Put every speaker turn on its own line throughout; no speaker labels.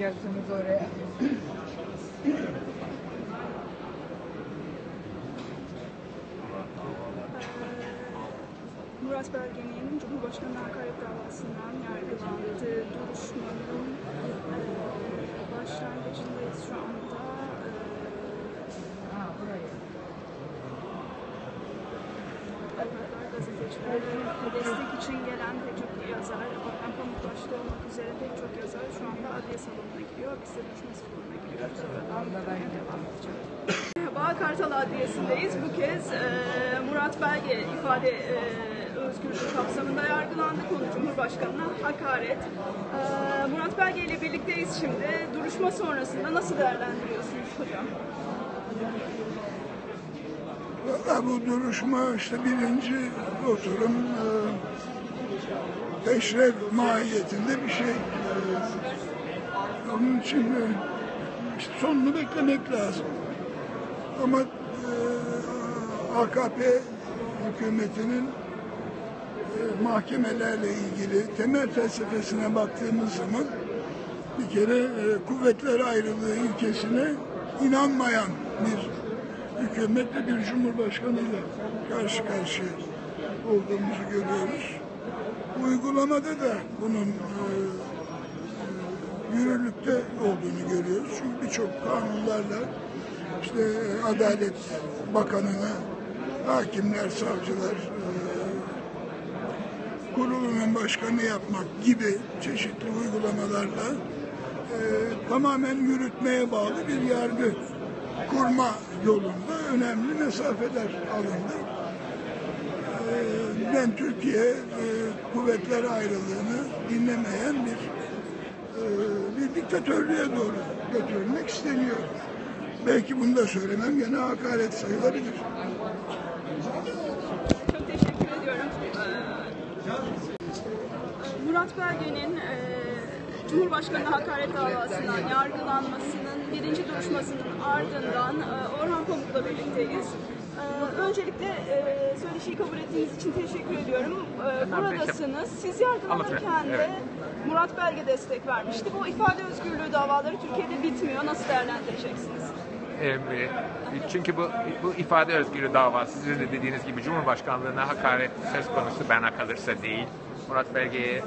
taşıyacaksınız oraya?
Murat Belge'nin Cumhurbaşkanı hakaret davasından yargılandığı duruşmanın eee, başlangıcındayız şu anda. Gazeteciler, destek için gelen pek çok yazar, Orhan Pamuk başta olmak üzere pek çok yazar şu anda adliye salonuna giriyor. Biz de duruşma salonuna giriyoruz. Oradan muhtemelen devam edeceğiz. Merhaba, Kartal Adliyesi'ndeyiz. Bu kez eee, Murat Belge ifade eee, özgürlüğü kapsamında yargılandı. Konu Cumhurbaşkanı'na hakaret. Eee, Murat Belge ile birlikteyiz şimdi. Duruşma sonrasında nasıl değerlendiriyorsunuz hocam?
Valla bu duruşma işte birinci oturum e, peşrev mahiyetinde bir şey. E, onun için e, işte sonunu beklemek lazım. Ama e, AKP hükümetinin e, mahkemelerle ilgili temel felsefesine baktığımız zaman bir kere e, kuvvetler ayrılığı ilkesine inanmayan bir hükümet ve bir cumhurbaşkanıyla karşı karşıya olduğumuzu görüyoruz. Uygulamada da bunun e, e, yürürlükte olduğunu görüyoruz. Çünkü birçok kanunlarla işte Adalet Bakanı'na hakimler, savcılar, e, kurulunun başkanı yapmak gibi çeşitli uygulamalarla e, tamamen yürütmeye bağlı bir yargı kurma yolunda önemli mesafeler alındı. E, ben Türkiye e, kuvvetler ayrılığını dinlemeyen bir e, bir diktatörlüğe doğru götürülmek isteniyor. Belki bunu da söylemem gene hakaret sayılabilir.
Çok teşekkür ediyorum. Ee, Murat Belge'nin e, Cumhurbaşkanı hakaret davasından yargılanmasının birinci duruşmasının ardından e, Orhan Pamuk'la birlikteyiz. Ee, Öncelikle e, söyleşiyi kabul ettiğiniz için teşekkür ediyorum. Buradasınız. Siz yargılanırken de Murat Belge destek vermişti. Bu ifade özgürlüğü davaları Türkiye'de bitmiyor. Nasıl değerlendireceksiniz?
Çünkü bu, bu ifade özgürlüğü davası sizin de dediğiniz gibi Cumhurbaşkanlığına hakaret söz konusu bana kalırsa değil. Murat Belge'ye e,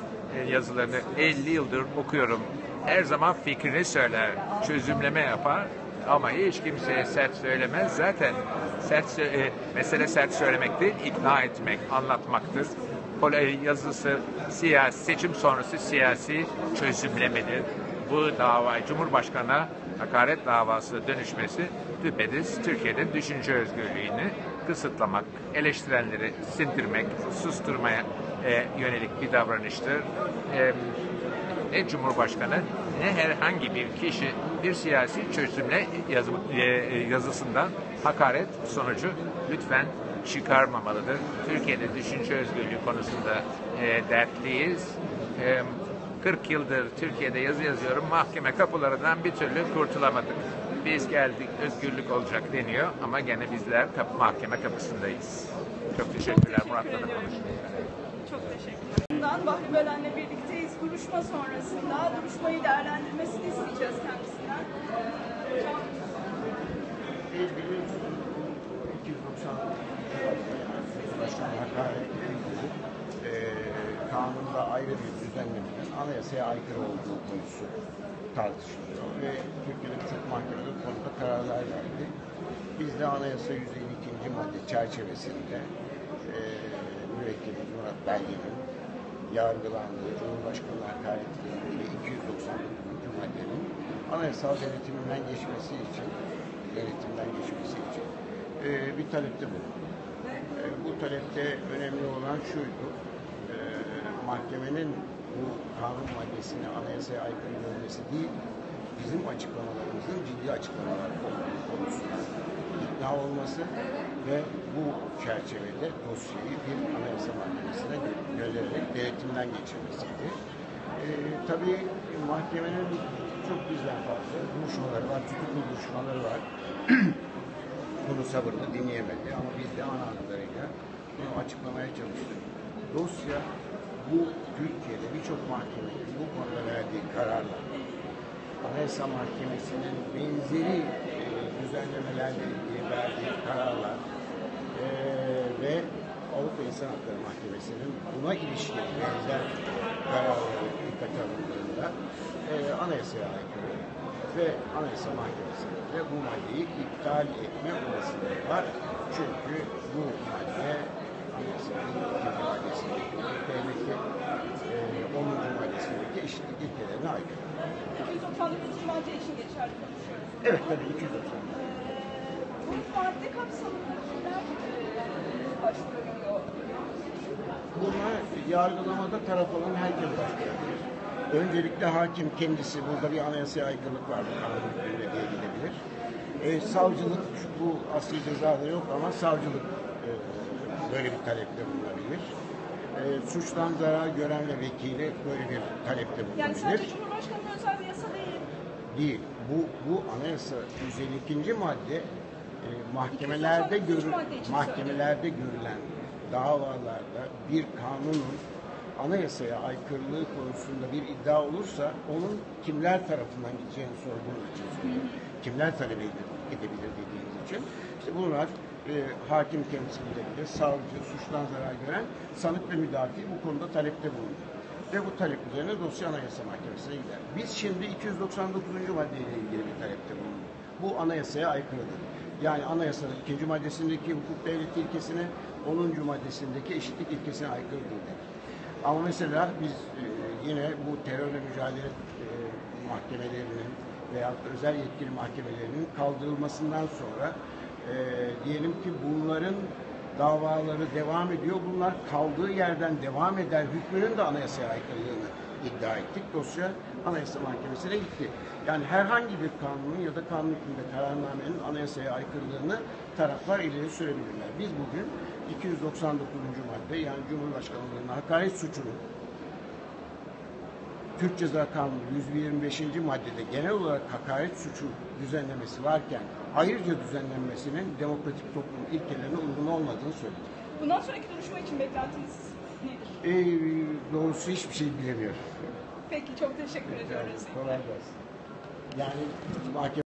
yazılarını 50 yıldır okuyorum. Her zaman fikrini söyler, çözümleme yapar ama hiç kimseye sert söylemez. Zaten sert e, mesele sert söylemek değil, ikna etmek, anlatmaktır. Pol- e, Yazısı siyasi, seçim sonrası siyasi çözümlemedir. Bu dava Cumhurbaşkanı'na hakaret davası dönüşmesi düpedüz Türkiye'de düşünce özgürlüğünü kısıtlamak, eleştirenleri sindirmek, susturmaya e, yönelik bir davranıştır. E, ne Cumhurbaşkanı ne herhangi bir kişi bir siyasi çözümle e, yazısından hakaret sonucu lütfen çıkarmamalıdır. Türkiye'de düşünce özgürlüğü konusunda dertliyiz. E, 40 yıldır Türkiye'de yazı yazıyorum. Mahkeme kapılarından bir türlü kurtulamadık. Biz geldik, özgürlük olacak deniyor ama gene bizler kap- mahkeme kapısındayız. Çok teşekkürler. Murat'la da konuştuk.
Çok teşekkürler. Bundan Bahri Belen'le birlikteyiz. Duruşma sonrasında duruşmayı değerlendirmesini isteyeceğiz kendisinden. Ee, Hocam
ilgili 290 Başkanı hakaret ilgili kanunda ayrı bir düzenlemenin anayasaya aykırı olduğu konusu tartışılıyor ve Türkiye'de birçok mahkeme konuda kararlar verdi. Biz de anayasa 152. madde çerçevesinde e, müvekkili Murat Belge'nin yargılandığı Cumhurbaşkanı hakaretiyle ilgili 299. maddenin anayasal denetiminden geçmesi için denetimden geçmesi için e, bir talepte bulundu. E, bu talepte önemli olan şuydu, e, mahkemenin bu kanun maddesini anayasaya aykırı görmesi değil, bizim açıklamalarımızın ciddi açıklamalar konusunda olması ve bu çerçevede dosyayı bir anayasa mahkemesine gö- göndererek denetimden geçirmesiydi. E, tabii mahkemenin çok bizden fazla duruşmaları var, tutuklu duruşmaları var. bunu sabırla dinleyemedi ama biz de ana hatlarıyla bunu açıklamaya çalıştık. Dosya bu Türkiye'de birçok mahkemenin bu konuda verdiği kararla Anayasa Mahkemesi'nin benzeri düzenlemelerle ilgili verdiği kararlar e, ve Avrupa İnsan Hakları Mahkemesi'nin buna ilişkin benzer kararları dikkate alındığında e, anayasaya aykırı ve Anayasa Mahkemesi'nin de bu maddeyi iptal etme olasılığı var. Çünkü bu madde Anayasanın ikinci maddesindeki devleti e, 10. maddesindeki eşitlik ilkelerine aykırı.
299 madde için geçerli konuşuyoruz.
Evet tabii 290.
Bu madde kapsamında kimler e, başvurabiliyor?
Buna yargılamada taraf olan herkes başvurabilir. Öncelikle hakim kendisi, burada bir anayasaya aykırılık var, bu kanun hükmünde diye gidebilir. E, savcılık, bu asli cezaları yok ama savcılık e, böyle bir talepte bulunabilir. E, suçtan zarar gören ve vekili böyle bir talepte bulunabilir.
Yani sadece Cumhurbaşkanı'nın özel bir yasa değil.
değil. Bu bu anayasa 152. madde e, mahkemelerde
299.
görü mahkemelerde görülen davalarda bir kanunun anayasaya aykırılığı konusunda bir iddia olursa onun kimler tarafından gideceğini sorduğunuz için söylüyorum. Kimler talep ede- edebilir dediğiniz için. İşte bunlar e, hakim kendisi bilebilir, savcı, suçtan zarar gören, sanık ve müdafi bu konuda talepte bulunur. Ve bu talep üzerine dosya Anayasa Mahkemesi'ne gider. Biz şimdi 299. maddeyle ilgili bir talepte bulunduk. Bu anayasaya aykırıdır. Yani anayasanın ikinci maddesindeki hukuk devleti ilkesine, 10. maddesindeki eşitlik ilkesine aykırıdır. Ama mesela biz e, yine bu terörle mücadele e, mahkemelerinin veya özel yetkili mahkemelerinin kaldırılmasından sonra e, diyelim ki bunların davaları devam ediyor. Bunlar kaldığı yerden devam eder hükmünün de anayasaya aykırılığını iddia ettik. Dosya Anayasa Mahkemesi'ne gitti. Yani herhangi bir kanunun ya da kanun hükmünde kararnamenin anayasaya aykırılığını taraflar ileri sürebilirler. Biz bugün 299. madde yani Cumhurbaşkanlığına hakaret suçunu Türk Ceza Kanunu 125. maddede genel olarak hakaret suçu düzenlemesi varken ayrıca düzenlenmesinin demokratik toplum ilkelerine uygun olmadığını söyledik.
Bundan sonraki duruşma için beklentiniz nedir?
Ee, doğrusu hiçbir şey bilemiyorum.
Peki çok teşekkür ediyoruz.
Kolay gelsin. Yani mahkeme